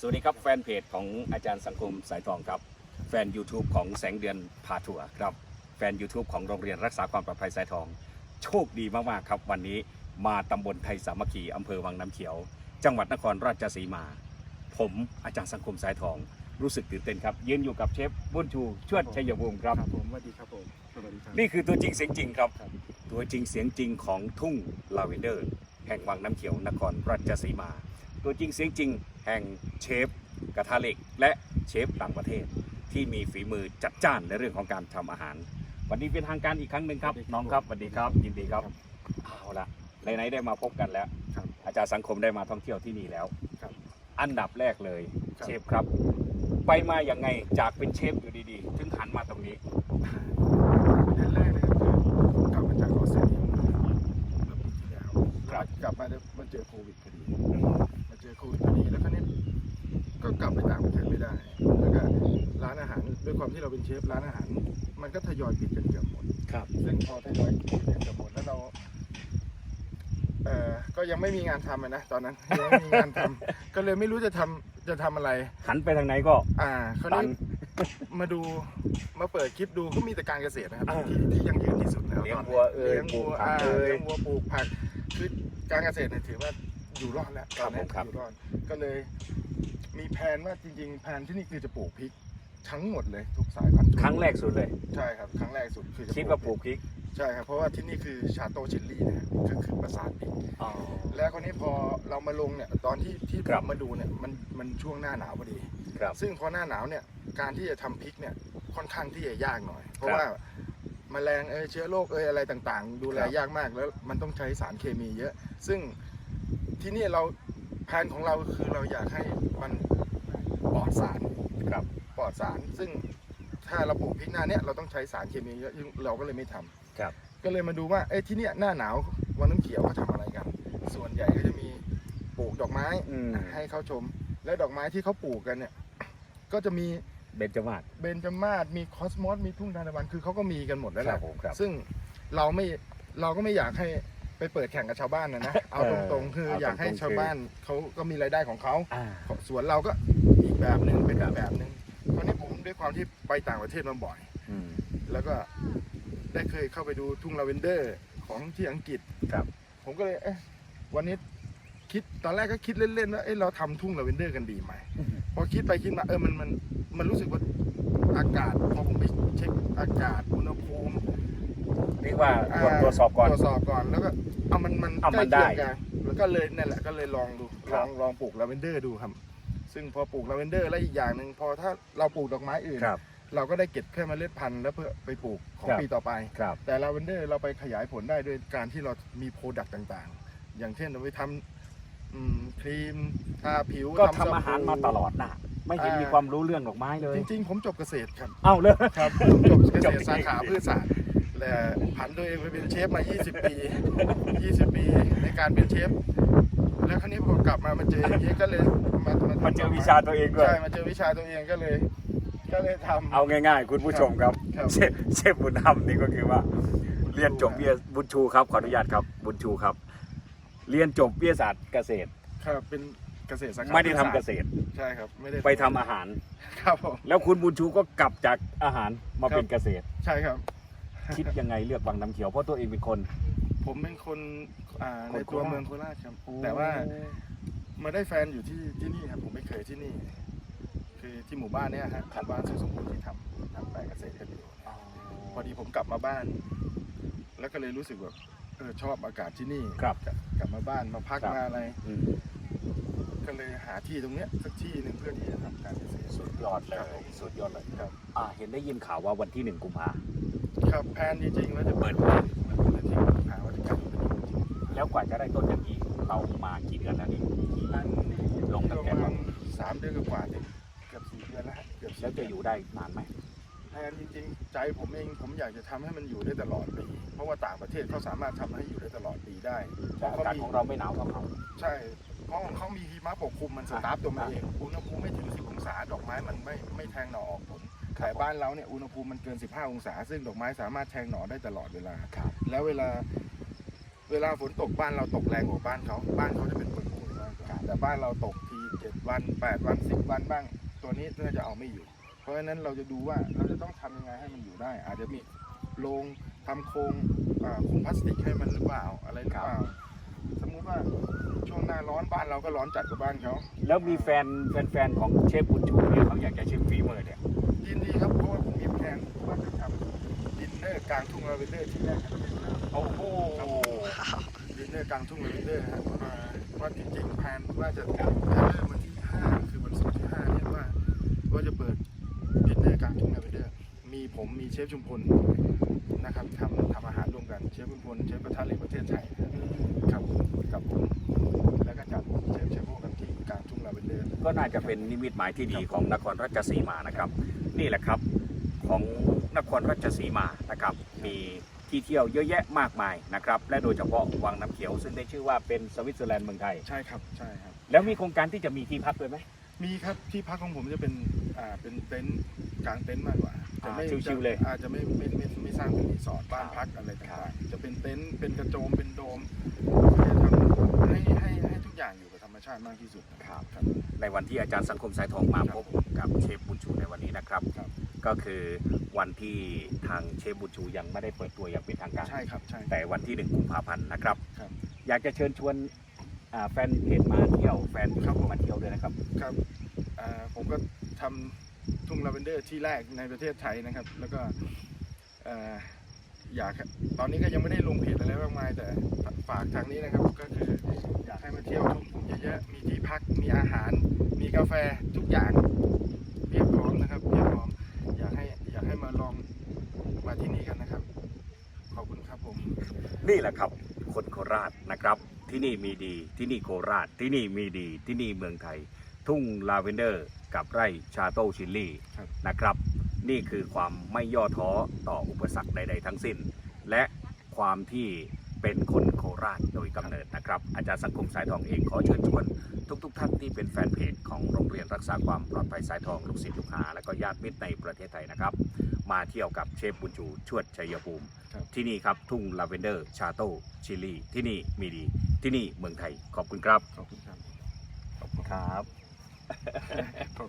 สวัสดีครับแฟนเพจของอาจารย์สังคมสายทองครับ แฟน YouTube ของแสงเดือนพาทัวร์ครับ แฟน YouTube ของโรงเรียนรักษาความปลอดภัยสายทอง โชคดีมากๆครับวันนี้มาตำบลไทยสามัคคีอำเภอวังน้ำเขียว จังหวัดนครราชสีมา ผมอาจารย์สังคมสายทองรู้สึกตื่นเต้นครับ ยืนอยู่กับเชฟบุญชูชวดชัยภูมิครับ ครับผมสวัสดีครับผมสวัสดีครับนี่คือตัวจริงเสียงจริงครับครับ ตัวจริงเสียงจริงของทุ่งลาเวนเดอร์ แห่งวังน้ำเขียวนครราชสีมา ตัวจริงเสียงจริง แห่งเชฟกระทะเหล็ก และเชฟต่างประเทศ ที่มีฝีมือจัดจ้านในเรื่องของการทำอาหาร วันนี้เป็นทางการอีกครั้งหนึ่งครับ น้องครับสวัสดีครับยินดีครับเอาละไหนๆได้มาพบกันแล้วครับอาจารย์สังคมได้มาท่องเที่ยวที่นี่แล้วครับอันดับแรกเลยครับเชฟครับ ไปมาอย่างไงจากเป็นเชฟอยู่ดีๆ ถึงหันมาตรงนี้เดือนแรกนะครับคือกลับมาจากออสเตรเลียเมื่อปีที่แล้วครับกลับมาแล้วมาเจอโควิดพอดีมาเจอโควิด ด้วยความที่เราเป็นเชฟร้านอาหาร มันก็ทยอยปิดกันเกือบหมด ครับ ซึ่งพอทยอยปิดกันเกือบหมดแล้วเราเอ่อก็ยังไม่มีงานทำอะนะตอนนั้นยังไม่มีงานทำก็เลยไม่รู้จะทำจะทำอะไร หันไปทางไหนก็ อ่าคราวตันี้นมาดูมาเปิดคลิปดูก็มีแต่การเกษตรนะครับอ่าที่ที่ยังยืนที่สุดแล้วเลี้ยงตอนนี้วัวเอ่ยเลี้ยงวัวปลูกผักอ่าเอ่ยเลี้ยงวัวปลูกผักคือการเกษตรเนี่ยถือว่าอยู่รอดแล้วครับตอนนี้ผมครับ อยู่รอดก็เลย มีแผนว่าจริงๆแผนที่นี่คือจะปลูกพริก ทั้งหมดเลยทุกสายพันธุ์ครั้งแรกสุดเลย ใช่ครับครั้งแรกสุดคือจะคิดว่าปลูกพริก ใช่ครับเพราะว่าที่นี่คือชาโตชิลลี่นะฮะก็คือปราสาทพริกอ๋อ แล้วคราวนี้พอเรามาลงเนี่ยตอนที่ที่ครับผมมาดูเนี่ยมันมันช่วงหน้าหนาวพอดี ครับ ซึ่งพอหน้าหนาวเนี่ยการที่จะทำพริกเนี่ยค่อนข้างที่จะยากหน่อย เพราะครับว่าแมลงเอยเชื้อโรคเอยอะไรต่างๆ ดูแลครับ ยากมากแล้วมันต้องใช้สารเคมีเยอะ ซึ่งที่นี่เราแผนของเราคือเราอยากให้มันปลอดสาร ครับ ปลอดสาร ซึ่งถ้าเราปลูกพริกหน้าเนี่ยเราต้องใช้สารเคมีเยอะเราก็เลยไม่ทำครับ ก็เลยมาดูว่าเอ้ยที่เนี่ยหน้าหนาววันน้ำเขียวเขาทำอะไรกัน ส่วนใหญ่ก็จะมีปลูกดอกไม้อืมให้เขาชม และดอกไม้ที่เขาปลูกกันเนี่ย ก็จะมีเบญจมาศเบญจมาศมีคอสมอสมีทุ่งทานตะวันคือเขาก็มีกันหมดแล้วแหครัละบผมครับซึ่งเราไม่เราก็ไม่อยากให้ไปเปิดแข่งกับชาวบ้านนะนะ เอาเอตอรงๆ คือเอาอยากให้ตรงๆชาวบ้านเขาก็มีรายได้ของเขาอ่าส่วนเราก็อีกแบบหนึ่งเป็นครัอีบกแบบหนึ่งตอนนี้ผม ด้วยความที่ไปต่างประเทศมาบ่อย อืม แล้วก็ได้เคยเข้าไปดูทุ่งลาเวนเดอร์ของที่อังกฤษครับ ผมก็เลยเอ๊ะวันนี้คิดตอนแรกก็คิดเล่นๆว่าเอ๊ะเราทำทุ่งลาเวนเดอร์กันดีไหมพอคิดไปคิดมาเออมันมันมันรู้สึกว่าอากาศพอผมไปเช็คอากาศอุณหภูมิ เรียกว่าตรวจตรวจสอบก่อน ตรวจสอบก่อนแล้วก็เอามันมันเอาใกมัล้นเคียงได้กันแล้วก็เลยนั่นแหละก็เลยลองดูคลรัอบงลองปลูกลาเวนเดอร์ดูครับ ซึ่งพอปลูกลาเวนเดอร์แล้วอีกอย่างหนึ่งพอถ้าเราปลูกดอกไม้อื่น ครับ เราก็ได้เก็บแค่เมล็ดพันธุ์แล้วเพื่อไปปลูกของครับ ปีต่อไป ครับ แต่ลาเวนเดอร์เราไปขยายผลได้ด้วยการที่เรามีโปรดักต์ต่างๆ อย่างเช่นเราไปทำอืมครีมทาผิวก็สทำอาหารมาตลอดนะไม่เห็นมีความรู้เรื่องดอกไม้เลย จริงๆ ผมจบเกษตรครับ เอ้าเลย ครับผมจบเกจษบตรสาขาพืชศาสตร์แต่ผันตัวเองไปเป็นเชฟมา 20 ปี 20 ปีในการเป็นเชฟ แล้วคราวนี้พอกลับมามาเจออย่างนี้ก็เลย มามามาเจอวิชาตัวเองด้วย ใช่มาเจอวิชาตัวเองก็เลย ก็เลยทำ เอาง่ายๆ คุณผู้ชมครับ ครับ เชฟเชฟบุญธรรมนี่ก็คือว่า เรียนจบเบียบุญชูครับขออนุญาตครับ บุญชูครับ เรียนจบวิทยาศาสตร์เกษตร ครับเป็นเกษตรสาขาไม่ได้ทำพืชเกศาสตร์ษตร ใช่ครับไม่ได้ไปทำอาหาร ครับผม แล้วคุณบุญชูก็กลับจากอาหารมาครับ เป็นเกษตร ใช่ครับ คิดยังไงเลือกวังน้ำเขียวเพราะตัวเองเป็นคน ผมเป็นคนอ่าคนในตัวโคราช เมืองโคราชครับ แต่ว่า มาได้แฟนอยู่ที่ที่นี่ครับผมไม่เคยที่นี่ คือที่หมู่บ้านเนี่ยฮะหมู่บ้านสุขสมบูรณ์ที่ทำทำแปลงเกษตรกันอยู่พอดีผมกลับมาบ้าน แล้วก็เลยรู้สึกแบบเออชอบอากาศที่นี่ครับ กลักลับมาบ้านมาพักครับ มาอะไร อืมก็เลยหาที่ตรงเนี้ยสักที่หนึ่งเพื่อที่จะทำการเกษตรสุดยอดเลยสุดยอดเลยครับอ่าเห็นได้ยินข่าวว่าวันที่หนึ่งกุมภาครับแพลนจริงๆแล้วจะเปิดมันเป็นที่หาวัตถุดิบแล้วกว่าจะได้ต้นอย่างนี้เรามากี่เดือนแล้วนี่กี่ อันนี้ลงตั้งแต่ประมาณสามเดือนกว่าๆเนี่ยเกือบสี่เดือนแล้วฮะเกือบสี่แล้วจะอยู่ได้นานไหมแทนจริงๆ ใจผมเองผมอยากจะทำให้มันอยู่ได้ตลอดปี เพราะว่าต่างประเทศเขาสามารถทำให้อยู่ได้ตลอดปีได้แต่อากาศของเราไม่หนาวเท่าเขา ใช่เพราะของเขามีหิมะปกคลุมมันสตาร์ทตัวมันเองอุณหภูมิไม่ถึง 10 องศาดอกไม้มันไม่ไม่แทงหน่อออกผลแต่บ้านเราเนี่ยอุณหภูมิมันเกิน 15 องศา ซึ่งดอกไม้สามารถแทงหน่อได้ตลอดเวลา ครับ แล้วเวลาเวลาฝนตกบ้านเราตกแรงกว่าบ้านเขาบ้านเขาจะเป็นปนๆมากกว่าแต่บ้านเราตกทีเจ็ดวันแปดวันสิบวันบ้าง ตัวนี้น่าจะเอาไม่อยู่ เพราะฉะนั้นเราจะดูว่าเราจะต้องทำยังไงให้มันอยู่ได้ อาจจะมีโรงทำโครงอ่าโครงพลาสติกให้มันหรือเปล่าอะไรหรือเปล่าสมมุติว่าช่วงหน้าร้อนบ้านเราก็ร้อนจัดกว่าบ้านเขาแล้วมีแฟนแฟนๆของเชฟบุญชูเนี่ยเขาอยากจะชิมฝีมือเนี่ยยินดีครับเพราะว่าผมมีแผนว่าจะทำดินเนอร์กลางทุ่งลาเวนเดอร์ที่แรกครับโอ้โหดินเน อร์กลางทุ่งลาเวนเดอร์ฮะอ่าว่าจริงๆแผนว่าจะถ้าเริ่มวันที่5คือวันศุกร์ที่5เนี่ยว่าว่าจะเปิดดินเนอร์กลางทุ่งลาเวนเดอร์มีผมมีเชฟชุมพลนะครับทำทำอาหารร่วมกันเชฟชุมพลเชฟกระทะเล็กประเทศไทยนะครับกับผมแล้วก็จัดเชฟเชฟโบกันที่กลางทุ่งลาเวนเดอร์ก็น่าจะเป็นนิมิตหมายที่ดีของนครราชสีมานะครับ นี่แหละครับของนครราชสีมานะครับมี ที่เที่ยวเยอะแยะมากมายนะครับและโดยเฉพาะวังน้ำเขียว ซึ่งได้ชื่อว่าเป็นสวิตเซอร์แลนด์เมืองไทย ใช่ครับใช่ครับ แล้วมีโครงการที่จะมีที่พักด้วยไหม มีครับที่พักของผมจะเป็นอ่าเป็นเต็นท์กลางเต็นท์มากกว่าจะไม่อ่าชิวๆเลยอาจจะไม่ไม่ไม่ไม่สร้างเป็นรีสอร์ทบ้านครับพักอะไรครัต่างบๆจะเป็นเต็นท์เป็นกระโจมเป็นโดมจะทำให้ให้ให้ทุกอย่างอยู่กับธรรมชาติมากที่สุดครับครับในวันที่อาจารย์สังคมสายทองมาพบกับเชฟบุญชูในวันนี้นะครับ ครับ ก็คือวันที่ทางเชฟบุญชูยังไม่ได้เปิดตัวอย่างเป็นทางการ ใช่ครับใช่แต่วันที่หนึ่งกุมภาพันธ์นะครับ ครับอยากจะเชิญชวนอ่าแฟนเพจมาเที่ยวแฟนครับผมมาเที่ยวด้วยนะครับ ครับอ่าผมก็ทำทุ่งลาเวนเดอร์ที่แรกในประเทศไทยนะครับ แล้วก็อ่าอยากตอนนี้ก็ยังไม่ได้ลงเพจอะไรมากมายแต่ฝากทางนี้นะครับ ก็คืออยากให้มาเที่ยวทุ่งผมเยอะๆมีที่พักมีอาหาร มีกาแฟทุกอย่างเพียบพร้อมนะครับเพียบพร้อมอยากให้อยากให้มาลองมาที่นี่กันนะครับ ขอบคุณครับผม นี่แหละครับคนโคราชนะครับ ที่นี่มีดีที่นี่โคราชที่นี่มีดีที่นี่เมืองไทย ทุ่งลาเวนเดอร์ กับไร่ชาโต้ชิลลี่ครับ นะครับ นี่คือความไม่ย่อท้อต่ออุปสรรคใด ๆ ทั้งสิ้น และความที่ เป็นคนโคราชโดยกำเนิดนะครับ อาจารย์สังคมสายทองเองขอเชิญชวนทุกๆท่านที่เป็นแฟนเพจของโรงเรียนรักษาความปลอดภัยสายทองลูกศิษย์ลูกหาและก็ญาติมิตรในประเทศไทยนะครับ มาเที่ยวกับเชฟบุญชูชวดชัยภูมิครับที่นี่ครับทุ่งลาเวนเดอร์ ชาโต้ชิลลี่ที่นี่มีดี ที่นี่เมืองไทยขอบคุณครับขอบคุณครับขอบคุณครับ